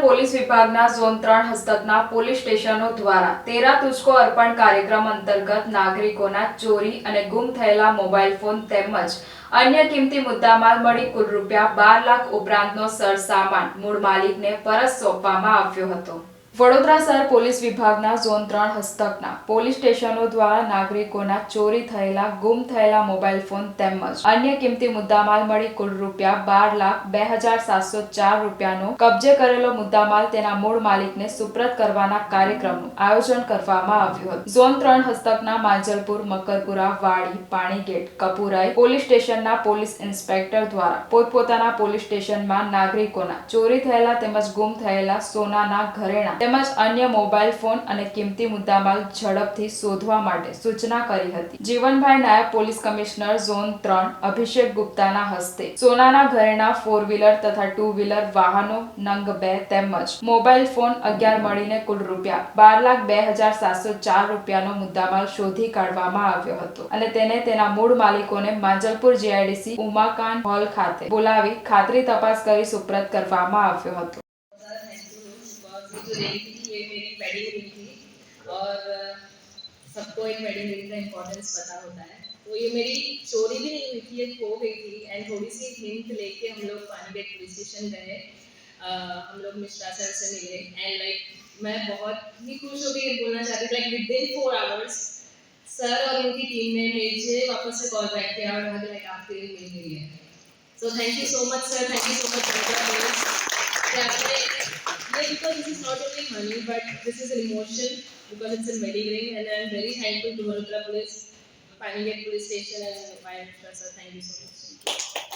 Police વિભાગના zone ત્રણ હસ્તકના પોલીસ સ્ટેશનો દ્વારા તેરા તુસ્કો અર્પણ કાર્યક્રમ અંતર્ગત નાગરિકોના ચોરી અને ગુમ થયેલા મોબાઈલ ફોન તેમજ અન્ય કિંમતી મુદ્દામાલ મળી કુલ રૂપિયા બાર લાખ ઉપરાંતનો સરસામાન મૂળ માલિકને પરત સોંપવામાં આવ્યો હતો. વડોદરા શહેર પોલીસ વિભાગના ઝોન ત્રણ હસ્તકના પોલીસ સ્ટેશનો દ્વારા નાગરિકોના ચોરી થયેલા, ગુમ થયેલા મોબાઈલ ફોન તેમજ અન્ય કિંમતી મુદ્દામાલ મળી કુલ રૂપિયા બાર લાખ બે હજાર સાતસો ચાર રૂપિયાનો કબજે કરેલો મુદ્દામાલ તેના મૂળ માલિકને સુપ્રત કરવાના કાર્યક્રમનું આયોજન કરવામાં આવ્યું હતું. ઝોન ત્રણ હસ્તકના માંજલપુર, મકરપુરા, વાડી પાણીગેટ કપુરાઈ પોલીસ સ્ટેશનના પોલીસ ઇન્સ્પેક્ટર દ્વારા પોતપોતાના પોલીસ સ્ટેશનમાં નાગરિકોના ચોરી થયેલા તેમજ ગુમ થયેલા સોનાના ઘરેણા તેમજ અન્ય મોબાઈલ ફોન અને કિંમતી મુદ્દામાલ ઝડપથી શોધવા માટે સૂચના કરી હતી. જીવનભાઈ નાયબ પોલીસ કમિશનર ઝોન ત્રણ, અભિષેક ગુપ્તાના હસ્તે સોનાના ઘરેણા ફોર વ્હીલર તથા ટુ વ્હીલર વાહનો નંગ બે તેમજ મોબાઈલ ફોન અગિયાર મળીને કુલ રૂપિયા બાર લાખ બે હજાર સાતસો ચાર રૂપિયાનો મુદ્દામાલ શોધી કાઢવામાં આવ્યો હતો અને તેને તેના મૂળ માલિકોને માંજલપુર જીઆઈડીસી ઉમાકાન હોલ ખાતે બોલાવી ખાતરી તપાસ કરી સુપ્રત કરવામાં આવ્યો હતો. मुझे देखी थी ये मेरी वेडिंग रिंग थी और सबको एक वेडिंग रिंग का इम्पोर्टेंस पता होता है। तो ये मेरी चोरी भी नहीं हुई थी, ये खो गई थी एंड थोड़ी सी हिंट लेके हम लोग पानीगेट पुलिस स्टेशन गए। हम लोग मिश्रा सर से मिले एंड लाइक मैं बहुत ही खुश हो गई ये बोलना चाहती like with in four hours sir और उनकी टीम ने मुझे वापस से कॉल बैक किया और कि लाइक आपकी रिंग मिल गई है। So thank you so much sir thank you so much आपने Because oh, this is not only money, but this is an emotion because it's a wedding ring, and I'm very thankful to Vadodara Police, Panigate Police Station, and Fire Sir. Thank you so much.